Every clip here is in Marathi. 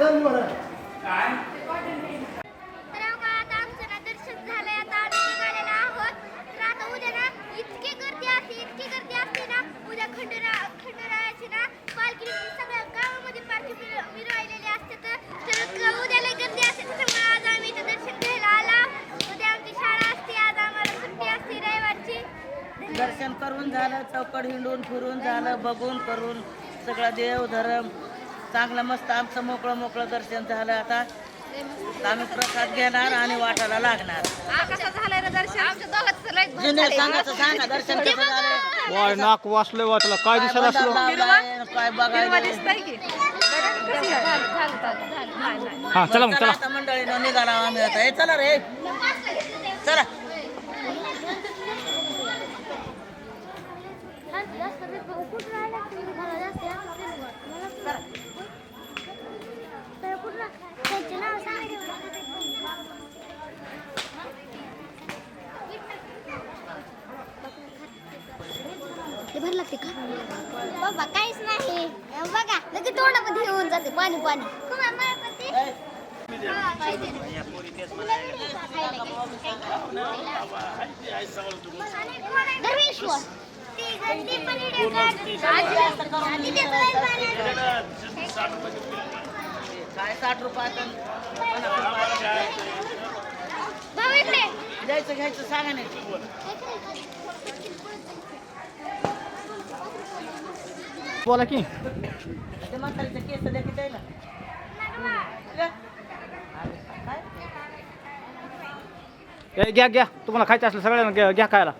आता आमचं ना दर्शन झालंय आता आम्ही निघालेलो आहोत. तर आता उद्या ना इतकी गर्दी असते इतकी गर्दी असते ना उद्या खंडरा खंडरायाची ना पालखी. सगळ्या गावामध्ये पालखी असते तर उद्या लय गर्दी असते. त्याच्यामुळे आज आम्ही इथं दर्शन घ्यायला आला. उद्या आमची शाळा असते आज आम्हाला सुट्टी असते रविवारची. दर्शन करून झालं चौकड हिंडून फिरून झालं बघून करून सगळं देव धर्म चांगलं मस्त आमचं मोकळं मोकळं दर्शन झालं आता. आम्ही प्रसाद घेणार आणि वाटायला लागणार. कसं झालंय दर्शन? आमच्या दोघांचं लय जुने सांगायचं सांगा दर्शन कसं झालं वाय नाक वाचलंय वाटलं. काय दिसायला असलो? लावलाय, काय बघायला हा चला मग चला आता मंडळीनं निघाला आम्ही आता. हे चला रे चला. भर लागते का बाबा काहीच नाही बघा लगेच तोंडामध्ये येऊन जाते पाणी पाणी धर्मेश्वर काय साठ इकडे द्यायचं घ्यायचं सांगा नाही बोला की. ते म्हातारीचं केस द्या की द्यायला घ्या घ्या. तुम्हाला खायचं असलं सगळ्यांना घ्या- घ्या खायला.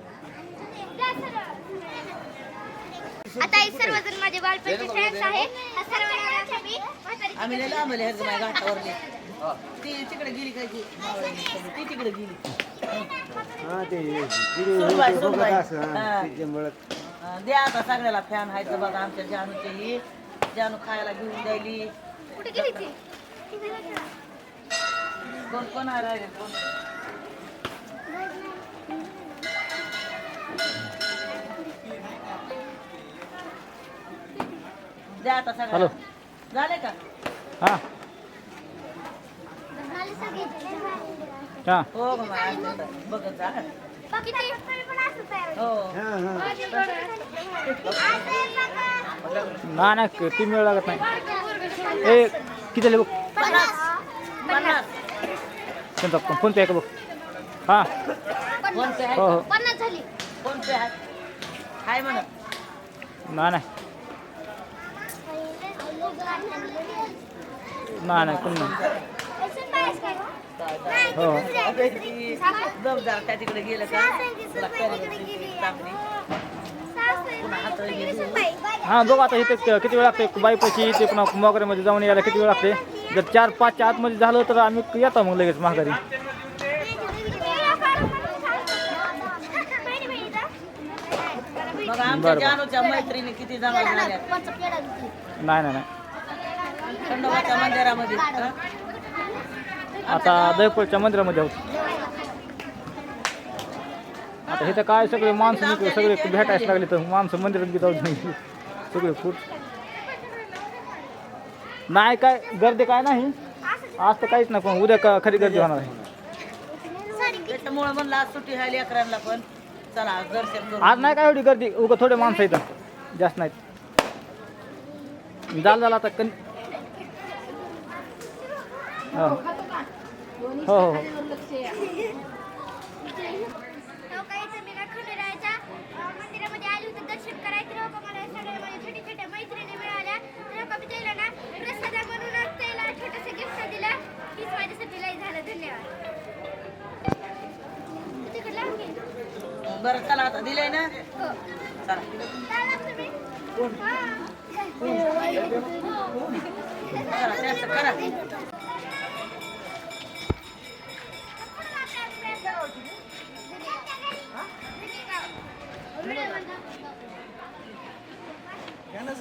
आता हे सर्वजण माझे बालपणचे फ्रेंड्स आहे हा सर्वांना मी. आम्ही लय लांब आले ह्याचं माझ्या घाटावरली. ती तिकडे गेली काय ती? ती तिकडे गेली. सुनबाई, सुनबाई. हा. द्या आता सगळ्याला फॅन आहे बघा आमच्या जानूची ही जानू खायला घेऊन द्यायली कुठे गेली ती? कोण कोण आहे राहिले कोण? द्या आता हॅलो. झाले का? हा. हा. हो ग माय, आमच्या इथं. बघत जा. हो. नाही नाही तीन वेळ लागत नाही. ए किती झाले बघ? पन्नास. पन्नास. त्यांचा फोन पे आहे का बघ? हा. फोन पे आहे? हो हो. पन्नास झाली. फोन पे आहे? हाय म्हणत नाही नाही. नाही नाही कोण नाही. हो. हो तिकडे गेलं हां बघू आता इथे किती वेळ लागते बाईपाशी इथे पुन्हा मोगऱ्यामध्ये जाऊन यायला किती वेळ लागते जर चार पाचच्या आतमध्ये झालं तर आम्ही येतो मग लगेच महागारी बरं, नाही नाही. खंडोबाच्या मंदिरामध्ये? आता दयपूरच्या मंदिरामध्ये आहोत. आता इथं काय सगळे माणसं इकडे सगळे भेटायला लागले तर माणसं मंदिरात बी नाही सगळे खूप. नाही काय गर्दी काय नाही. आज तर काहीच नाही पण उद्या का खरी गर्दी होणार आहे. त्याच्यामुळे म्हणलं आज सुट्टी आहे लेकरांना पण. चला आज दर्शन करू. आज नाही काय एवढी गर्दी? उगा थोडे माणसं इथं जास्त नाहीत. झालं झालं आता कन हो. हो हो. हो मंदिरामध्ये आली होती दर्शन करायचं तेव्हा का मला सगळ्या माझ्या छोट्या छोट्या मैत्रिणी मिळाल्या तेव्हा का मी त्याला ना? प्रसादा म्हणूनच त्याला छोटंसं गिफ्ट दिलं हीच माझ्यासाठी झालं धन्यवाद. बरं चला आता दिलंय ना हो. चला. चला त्यांचं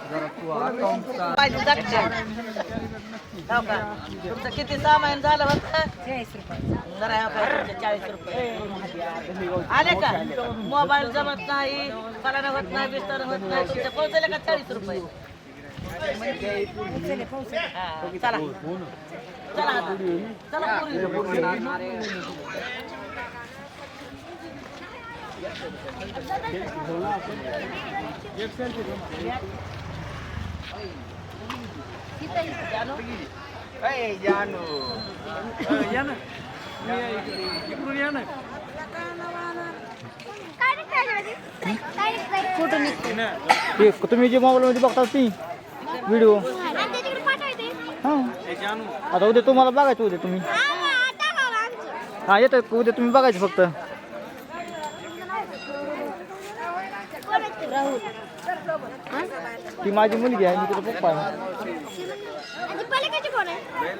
करा पाहिजे दर्शन. हो का? तुमचं किती सामान झालं होतं? जरा ह्या काय तुमचे चाळीस रुपये. आले का? मोबाईल जमत नाही फलाना होत नाही बिस्तर होत नाही तुमचे पोहोचले का? चाळीस रुपये. चला चला आता. चला पुरी. तुम्ही जे मोबाईलमध्ये बघता ती व्हिडिओ. हां. आता उद्या तुम्हाला बघायचं उद्या तुम्ही. हा, येतं उद्या तुम्ही बघायचं फक्त. ते? माझी मुलगी आहे मी तिचा पप्पा आहे?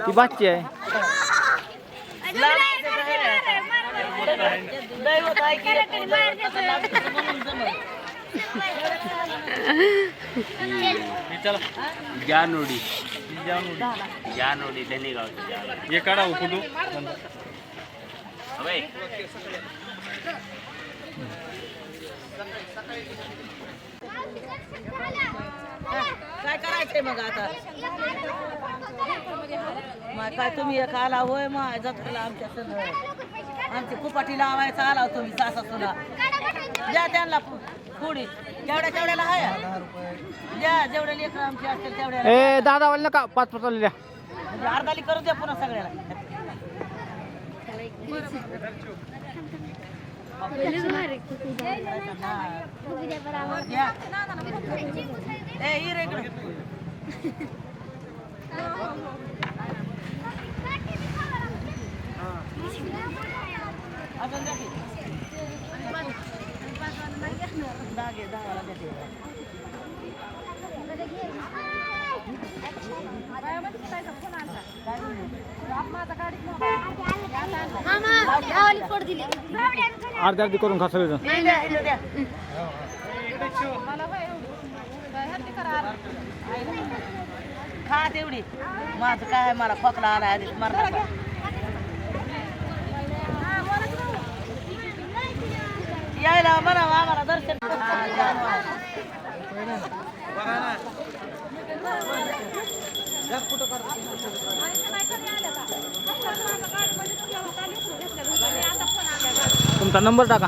ती बाची आहे. दैवत जानोडी जानोडी त्यांनी गावची हे काढा फोटो अबे. काय करायचंय मग आता? मग काय तुम्ही एक आला होय मग जत्रेला आमच्या संग. आमची कुपाटी लावायचा आला तुम्ही सासा सुना द्या त्यांना पु- पुढे जेवढ्या तेवढ्याला आहे द्या जेवढे लेकर आमचे असतील तेवढ्याला ए दादा वाले नका पाच पाच आलेल्या म्हणजे अर्धाली करून द्या पुन्हा सगळ्याला द्या. ए ही रे इकडे. अजून द्या की. दहा घे, दहाला. अर्धी अर्धी करून खा द्या. खा तेवढी माझं काय मला खोकला आला आधी मरणार यायला म्हणा आम्हाला दर्शन हा, जानवर. तुमचा नंबर टाका.